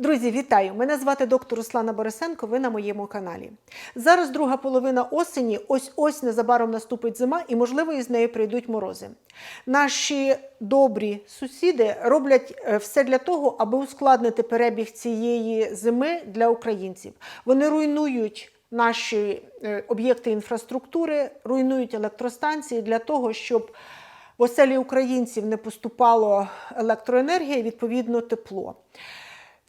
Друзі, вітаю! Мене звати доктор Руслана Борисенко. Ви на моєму каналі. Зараз друга половина осені. Ось ось незабаром наступить зима, і можливо із нею прийдуть морози. Наші добрі сусіди роблять е, все для того, аби ускладнити перебіг цієї зими для українців. Вони руйнують. Наші е, об'єкти інфраструктури руйнують електростанції для того, щоб в оселі українців не поступало електроенергія і відповідно тепло.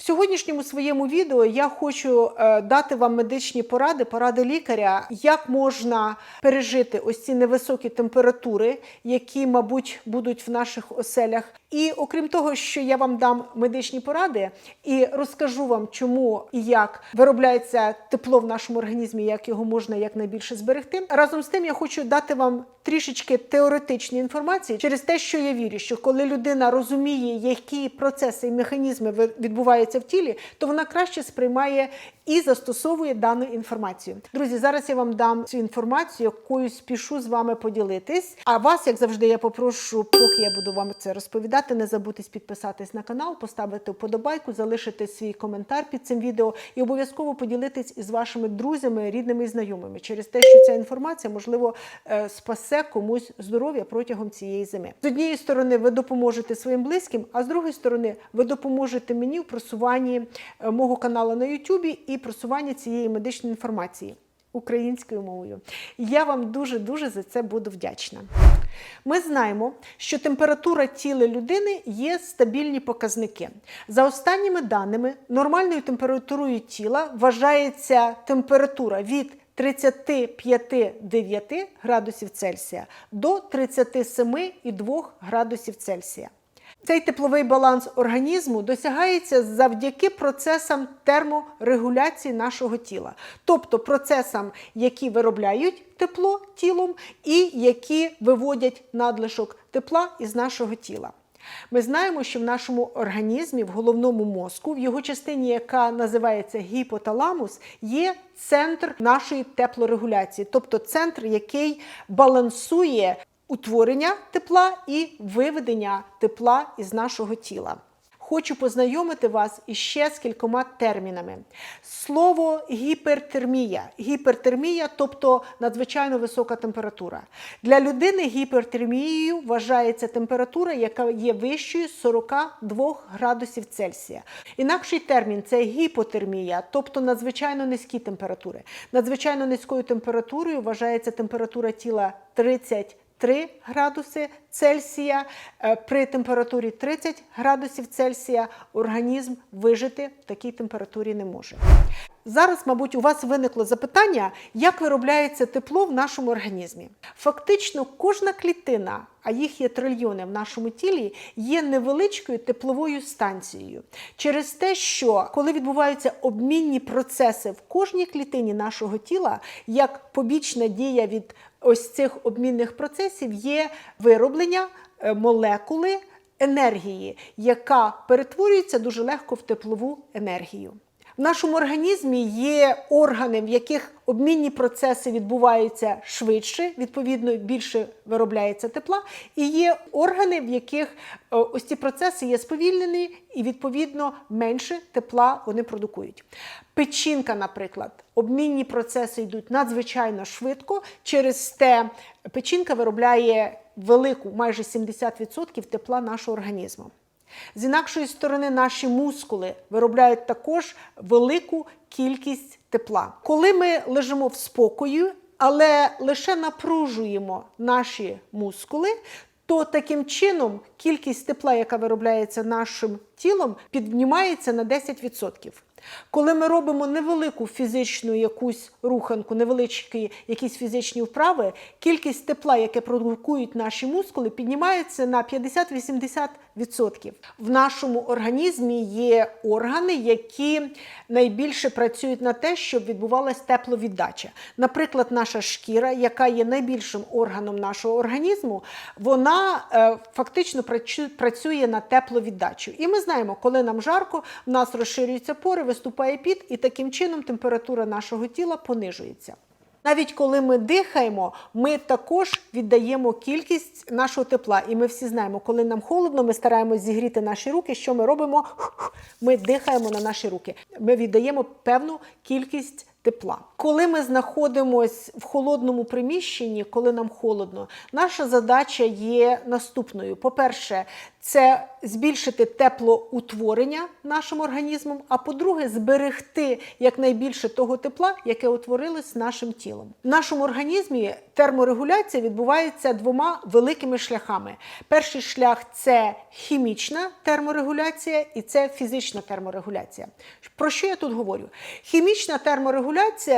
В сьогоднішньому своєму відео я хочу е, дати вам медичні поради, поради лікаря, як можна пережити ось ці невисокі температури, які, мабуть, будуть в наших оселях. І окрім того, що я вам дам медичні поради і розкажу вам, чому і як виробляється тепло в нашому організмі, як його можна якнайбільше зберегти. Разом з тим я хочу дати вам трішечки теоретичної інформації через те, що я вірю, що коли людина розуміє, які процеси і механізми відбуваються в тілі, то вона краще сприймає і застосовує дану інформацію. Друзі, зараз я вам дам цю інформацію, якою спішу з вами поділитись. А вас, як завжди, я попрошу, поки я буду вам це розповідати, не забудьте підписатись на канал, поставити вподобайку, залишити свій коментар під цим відео і обов'язково поділитись із вашими друзями, рідними і знайомими через те, що ця інформація можливо е, спасе комусь здоров'я протягом цієї зими. З однієї сторони, ви допоможете своїм близьким, а з другої сторони, ви допоможете мені в просуванні е, мого каналу на Ютубі і просуванні цієї медичної інформації українською мовою. Я вам дуже дуже за це буду вдячна. Ми знаємо, що температура тіла людини є стабільні показники. За останніми даними, нормальною температурою тіла вважається температура від 35,9 градусів Цельсія до 37,2 градусів Цельсія. Цей тепловий баланс організму досягається завдяки процесам терморегуляції нашого тіла, тобто процесам, які виробляють тепло тілом і які виводять надлишок тепла із нашого тіла. Ми знаємо, що в нашому організмі, в головному мозку, в його частині, яка називається гіпоталамус, є центр нашої теплорегуляції, тобто центр, який балансує утворення тепла і виведення тепла із нашого тіла. Хочу познайомити вас іще з кількома термінами. Слово гіпертермія. Гіпертермія, тобто надзвичайно висока температура. Для людини гіпертермією вважається температура, яка є вищою 42 градусів Цельсія. Інакший термін це гіпотермія, тобто надзвичайно низькі температури. Надзвичайно низькою температурою вважається температура тіла 30 3 градуси Цельсія. Е, При температурі 30 градусів Цельсія організм вижити в такій температурі не може. Зараз, мабуть, у вас виникло запитання, як виробляється тепло в нашому організмі. Фактично, кожна клітина, а їх є трильйони в нашому тілі, є невеличкою тепловою станцією. Через те, що коли відбуваються обмінні процеси в кожній клітині нашого тіла, як побічна дія від ось цих обмінних процесів є вироблення е, молекули енергії, яка перетворюється дуже легко в теплову енергію. В нашому організмі є органи, в яких обмінні процеси відбуваються швидше, відповідно, більше виробляється тепла, і є органи, в яких е, ось ці процеси є сповільнені, і відповідно менше тепла вони продукують. Печінка, наприклад, обмінні процеси йдуть надзвичайно швидко. Через те печінка виробляє велику, майже 70% тепла нашого організму. З інакшої сторони, наші мускули виробляють також велику кількість тепла. Коли ми лежимо в спокою, але лише напружуємо наші мускули, то таким чином кількість тепла, яка виробляється нашим тілом, піднімається на 10%. Коли ми робимо невелику фізичну якусь руханку, невеличкі якісь фізичні вправи, кількість тепла, яке продукують наші мускули, піднімається на 50-80%. В нашому організмі є органи, які найбільше працюють на те, щоб відбувалася тепловіддача. Наприклад, наша шкіра, яка є найбільшим органом нашого організму, вона е, фактично працює на тепловіддачу. І ми знаємо, коли нам жарко, в нас розширюються пори, виступає піт, і таким чином температура нашого тіла понижується. Навіть коли ми дихаємо, ми також віддаємо кількість нашого тепла. І ми всі знаємо, коли нам холодно, ми стараємось зігріти наші руки. Що ми робимо? Ми дихаємо на наші руки. Ми віддаємо певну кількість тепла. Коли ми знаходимося в холодному приміщенні, коли нам холодно, наша задача є наступною: по-перше, це збільшити теплоутворення нашим організмом, а по-друге, зберегти якнайбільше того тепла, яке утворилось нашим тілом. В нашому організмі терморегуляція відбувається двома великими шляхами. Перший шлях це хімічна терморегуляція і це фізична терморегуляція. Про що я тут говорю? Хімічна терморегуляція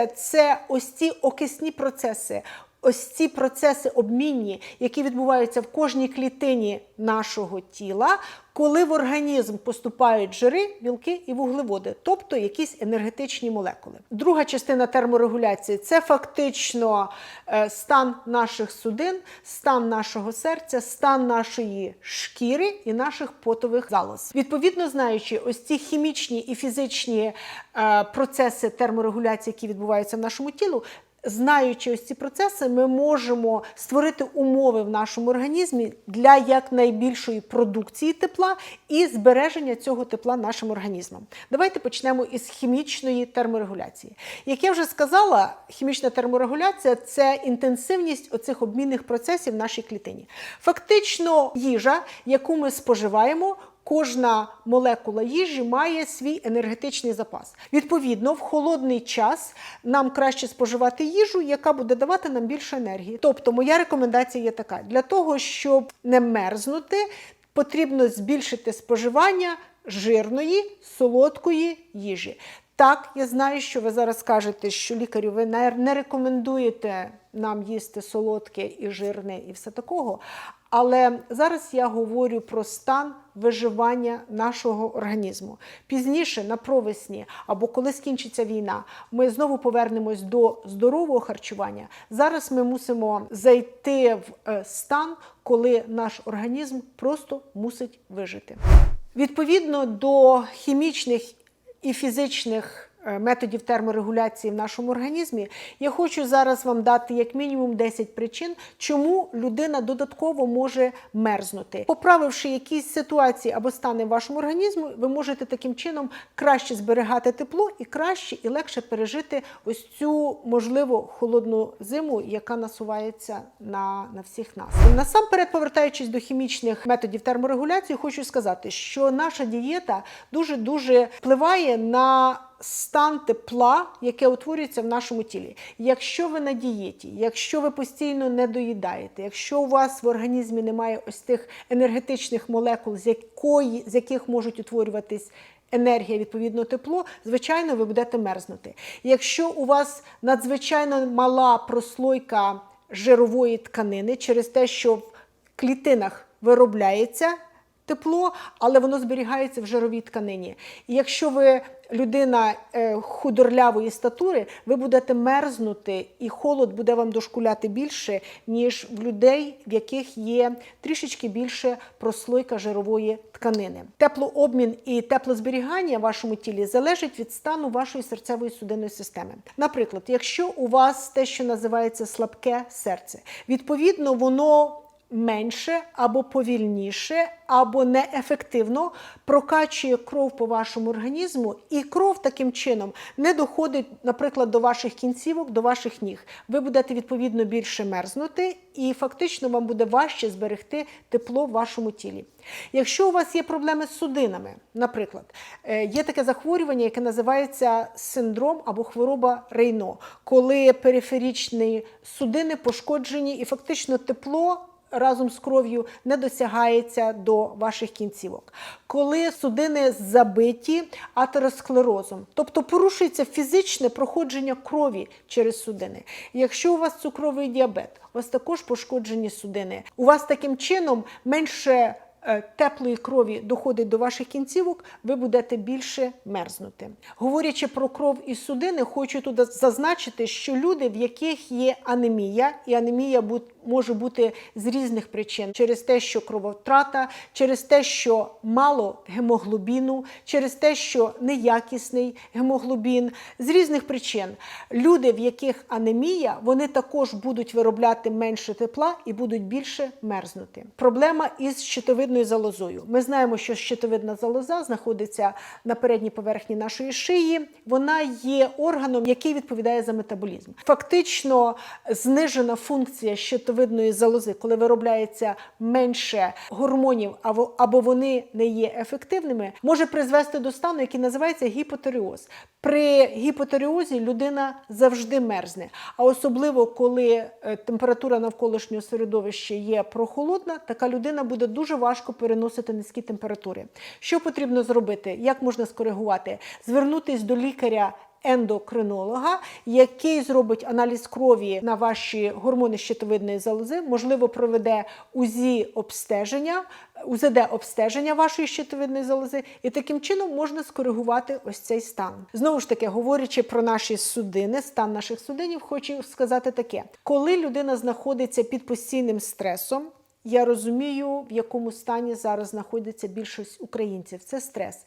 це ось ці окисні процеси. Ось ці процеси обмінні, які відбуваються в кожній клітині нашого тіла, коли в організм поступають жири, білки і вуглеводи, тобто якісь енергетичні молекули. Друга частина терморегуляції це фактично е, стан наших судин, стан нашого серця, стан нашої шкіри і наших потових залоз. Відповідно, знаючи ось ці хімічні і фізичні е, процеси терморегуляції, які відбуваються в нашому тілу, Знаючи ось ці процеси, ми можемо створити умови в нашому організмі для якнайбільшої продукції тепла і збереження цього тепла нашим організмом. Давайте почнемо із хімічної терморегуляції. Як я вже сказала, хімічна терморегуляція це інтенсивність оцих обмінних процесів в нашій клітині. Фактично, їжа, яку ми споживаємо. Кожна молекула їжі має свій енергетичний запас. Відповідно, в холодний час нам краще споживати їжу, яка буде давати нам більше енергії. Тобто, моя рекомендація є така: для того, щоб не мерзнути, потрібно збільшити споживання жирної, солодкої їжі. Так, я знаю, що ви зараз скажете, що лікарю ви не рекомендуєте нам їсти солодке і жирне і все такого. Але зараз я говорю про стан виживання нашого організму. Пізніше, на провесні або коли скінчиться війна, ми знову повернемось до здорового харчування. Зараз ми мусимо зайти в е, стан, коли наш організм просто мусить вижити. Відповідно до хімічних і фізичних методів терморегуляції в нашому організмі, я хочу зараз вам дати як мінімум 10 причин, чому людина додатково може мерзнути. Поправивши якісь ситуації або стани в вашому організмі, ви можете таким чином краще зберігати тепло і краще і легше пережити ось цю можливо холодну зиму, яка насувається на, на всіх нас. Насамперед, повертаючись до хімічних методів терморегуляції, хочу сказати, що наша дієта дуже дуже впливає на стан тепла, яке утворюється в нашому тілі. Якщо ви на дієті, якщо ви постійно не доїдаєте, якщо у вас в організмі немає ось тих енергетичних молекул, з якої з яких можуть утворюватись. Енергія, відповідно, тепло, звичайно, ви будете мерзнути. Якщо у вас надзвичайно мала прослойка жирової тканини через те, що в клітинах виробляється тепло, але воно зберігається в жировій тканині. І якщо ви людина е, худорлявої статури, ви будете мерзнути, і холод буде вам дошкуляти більше, ніж в людей, в яких є трішечки більше прослойка жирової тканини. Теплообмін і теплозберігання в вашому тілі залежить від стану вашої серцевої судинної системи. Наприклад, якщо у вас те, що називається слабке серце, відповідно, воно менше або повільніше, або неефективно прокачує кров по вашому організму, і кров таким чином не доходить, наприклад, до ваших кінцівок, до ваших ніг. Ви будете відповідно більше мерзнути, і фактично вам буде важче зберегти тепло в вашому тілі. Якщо у вас є проблеми з судинами, наприклад, е, є таке захворювання, яке називається синдром або хвороба Рейно, коли периферічні судини пошкоджені і фактично тепло разом з кров'ю не досягається до ваших кінцівок. Коли судини забиті атеросклерозом, тобто порушується фізичне проходження крові через судини. Якщо у вас цукровий діабет, у вас також пошкоджені судини. У вас таким чином менше теплої крові доходить до ваших кінцівок, ви будете більше мерзнути. Говорячи про кров і судини, хочу тут зазначити, що люди, в яких є анемія, і анемія може бути з різних причин через те, що крововтрата, через те, що мало гемоглобіну, через те, що неякісний гемоглобін, з різних причин. Люди, в яких анемія, вони також будуть виробляти менше тепла і будуть більше мерзнути. Проблема із щитовидною залозою. Ми знаємо, що щитовидна залоза знаходиться на передній поверхні нашої шиї. Вона є органом, який відповідає за метаболізм. Фактично знижена функція щитовидної залози, коли виробляється менше гормонів, або, вони не є ефективними, може призвести до стану, який називається гіпотеріоз. При гіпотеріозі людина завжди мерзне, а особливо коли е, температура навколишнього середовища є прохолодна, така людина буде дуже важко переносити низькі температури. Що потрібно зробити? Як можна скоригувати? Звернутись до лікаря. Ендокринолога, який зробить аналіз крові на ваші гормони щитовидної залози, можливо, проведе УЗІ обстеження, УЗД обстеження вашої щитовидної залози, і таким чином можна скоригувати ось цей стан. Знову ж таки, говорячи про наші судини, стан наших судинів, хочу сказати таке: коли людина знаходиться під постійним стресом. Я розумію, в якому стані зараз знаходиться більшість українців. Це стрес.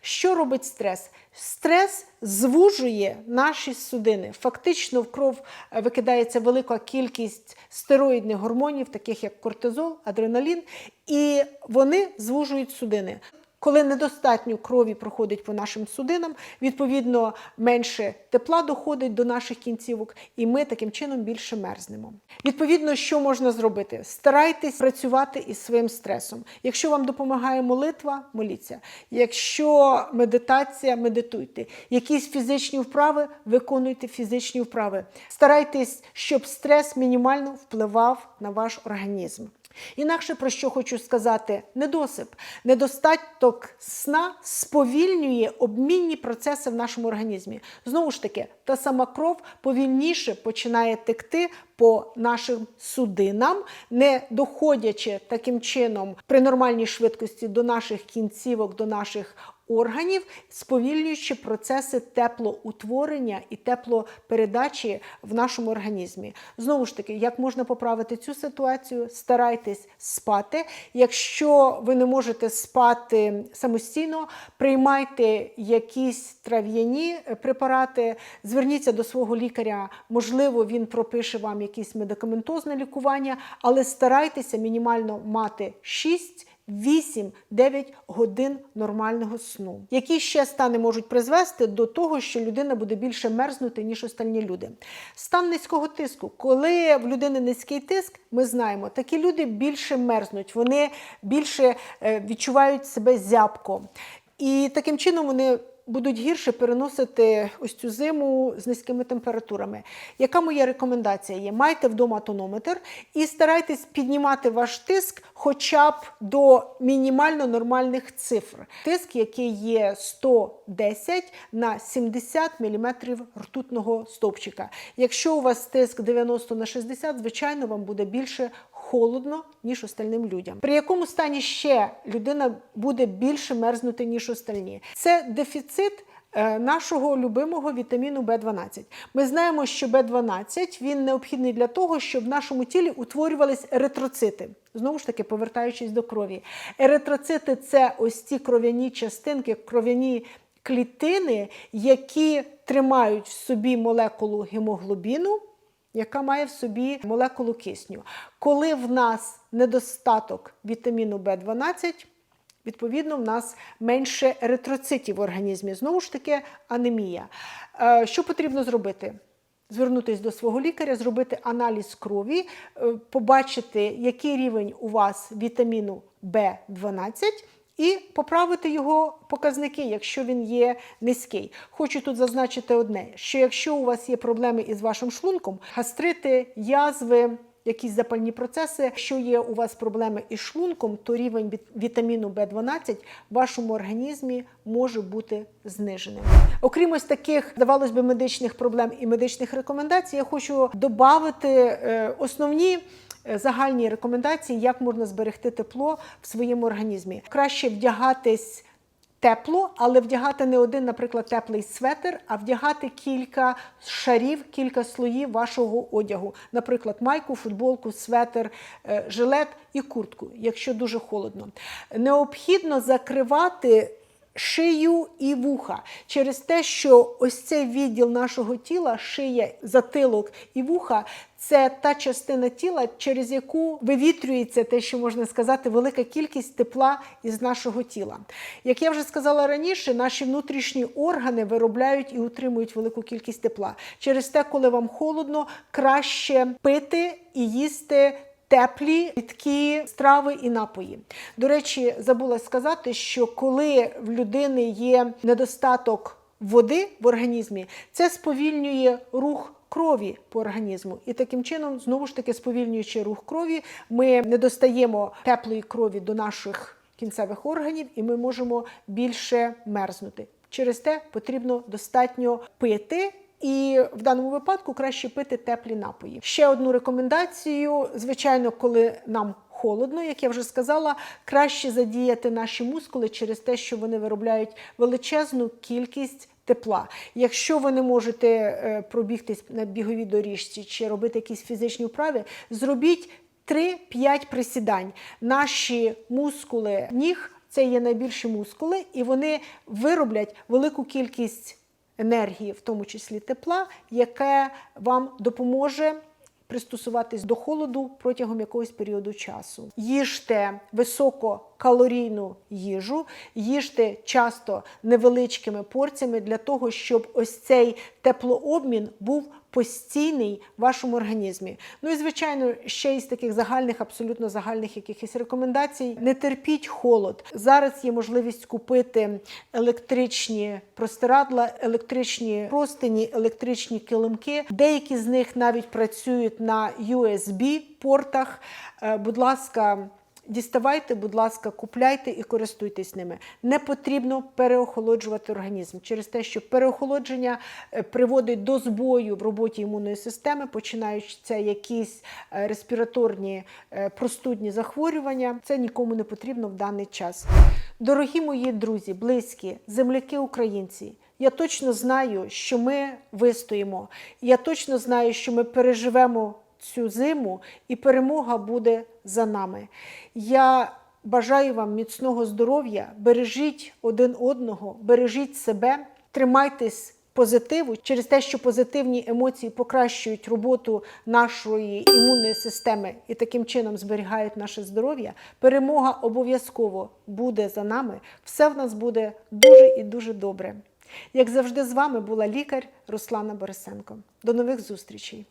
Що робить стрес? Стрес звужує наші судини. Фактично, в кров е, викидається велика кількість стероїдних гормонів, таких як кортизол, адреналін, і вони звужують судини. Коли недостатньо крові проходить по нашим судинам, відповідно менше тепла доходить до наших кінцівок, і ми таким чином більше мерзнемо. Відповідно, що можна зробити? Старайтесь працювати із своїм стресом. Якщо вам допомагає молитва, моліться. Якщо медитація, медитуйте. Якісь фізичні вправи, виконуйте фізичні вправи. Старайтесь, щоб стрес мінімально впливав на ваш організм. Інакше про що хочу сказати: недосип, недостаток сна сповільнює обмінні процеси в нашому організмі. Знову ж таки, та сама кров повільніше починає текти по нашим судинам, не доходячи таким чином при нормальній швидкості до наших кінцівок, до наших органів, сповільнюючи процеси теплоутворення і теплопередачі в нашому організмі. Знову ж таки, як можна поправити цю ситуацію? Старайтесь спати. Якщо ви не можете спати самостійно, приймайте якісь трав'яні препарати, зверніться до свого лікаря, можливо, він пропише вам якесь медикаментозне лікування, але старайтеся мінімально мати 6 8-9 годин нормального сну. Які ще стани можуть призвести до того, що людина буде більше мерзнути, ніж остальні люди? Стан низького тиску. Коли в людини низький тиск, ми знаємо, такі люди більше мерзнуть, вони більше е, відчувають себе зябко. І таким чином вони будуть гірше переносити ось цю зиму з низькими температурами. Яка моя рекомендація є? Майте вдома тонометр і старайтесь піднімати ваш тиск хоча б до мінімально нормальних цифр. Тиск, який є 110 на 70 мм ртутного стовпчика. Якщо у вас тиск 90 на 60, звичайно, вам буде більше холодно, ніж остальним людям. При якому стані ще людина буде більше мерзнути, ніж остальні? Це дефіцит. е, Нашого любимого вітаміну В12. Ми знаємо, що В12 він необхідний для того, щоб в нашому тілі утворювались еритроцити. Знову ж таки, повертаючись до крові. Еритроцити це ось ці кров'яні частинки, кров'яні клітини, які тримають в собі молекулу гемоглобіну яка має в собі молекулу кисню. Коли в нас недостаток вітаміну В12, відповідно, в нас менше еритроцитів в організмі. Знову ж таки, анемія. Е, Що потрібно зробити? Звернутися до свого лікаря, зробити аналіз крові, е, побачити, який рівень у вас вітаміну В12 і поправити його показники, якщо він є низький. Хочу тут зазначити одне: що якщо у вас є проблеми із вашим шлунком, гастрити, язви. Якісь запальні процеси. Якщо є у вас проблеми із шлунком, то рівень вітаміну В12 в вашому організмі може бути зниженим. Окрім ось таких, здавалось би, медичних проблем і медичних рекомендацій, я хочу додати основні е, загальні рекомендації, як можна зберегти тепло в своєму організмі. Краще вдягатись. Тепло, але вдягати не один, наприклад, теплий светр, а вдягати кілька шарів, кілька слоїв вашого одягу. Наприклад, майку, футболку, светр, е, жилет і куртку, якщо дуже холодно. Необхідно закривати шию і вуха через те, що ось цей відділ нашого тіла, шия, затилок і вуха. Це та частина тіла, через яку вивітрюється те, що можна сказати, велика кількість тепла із нашого тіла. Як я вже сказала раніше, наші внутрішні органи виробляють і утримують велику кількість тепла. Через те, коли вам холодно, краще пити і їсти. Теплі рідкі страви і напої. До речі, забула сказати, що коли в людини є недостаток води в організмі, це сповільнює рух крові по організму. І таким чином, знову ж таки, сповільнюючи рух крові, ми не достаємо теплої крові до наших кінцевих органів, і ми можемо більше мерзнути. Через те потрібно достатньо пити. І в даному випадку краще пити теплі напої. Ще одну рекомендацію: звичайно, коли нам холодно, як я вже сказала, краще задіяти наші мускули через те, що вони виробляють величезну кількість. Тепла. Якщо ви не можете е, пробігтись на біговій доріжці чи робити якісь фізичні вправи, зробіть 3-5 присідань. Наші мускули ніг це є найбільші мускули, і вони вироблять велику кількість енергії, в тому числі тепла, яке вам допоможе пристосуватись до холоду протягом якогось періоду часу. Їжте висококалорійну їжу, їжте часто невеличкими порціями для того, щоб ось цей теплообмін був постійний в вашому організмі. Ну і звичайно, ще із таких загальних, абсолютно загальних якихось рекомендацій. Не терпіть холод. Зараз є можливість купити електричні простирадла, електричні простині, електричні килимки. Деякі з них навіть працюють на USB портах. Е, Будь ласка. Діставайте, будь ласка, купляйте і користуйтесь ними. Не потрібно переохолоджувати організм через те, що переохолодження е, приводить до збою в роботі імунної системи, починаються якісь е, респіраторні е, простудні захворювання. Це нікому не потрібно в даний час. Дорогі мої друзі, близькі, земляки українці. Я точно знаю, що ми вистоїмо. Я точно знаю, що ми переживемо цю зиму, і перемога буде за нами. Я бажаю вам міцного здоров'я, бережіть один одного, бережіть себе, тримайтесь позитиву через те, що позитивні емоції покращують роботу нашої імунної системи і таким чином зберігають наше здоров'я. Перемога обов'язково буде за нами. Все в нас буде дуже і дуже добре. Як завжди, з вами була лікар Руслана Борисенко. До нових зустрічей!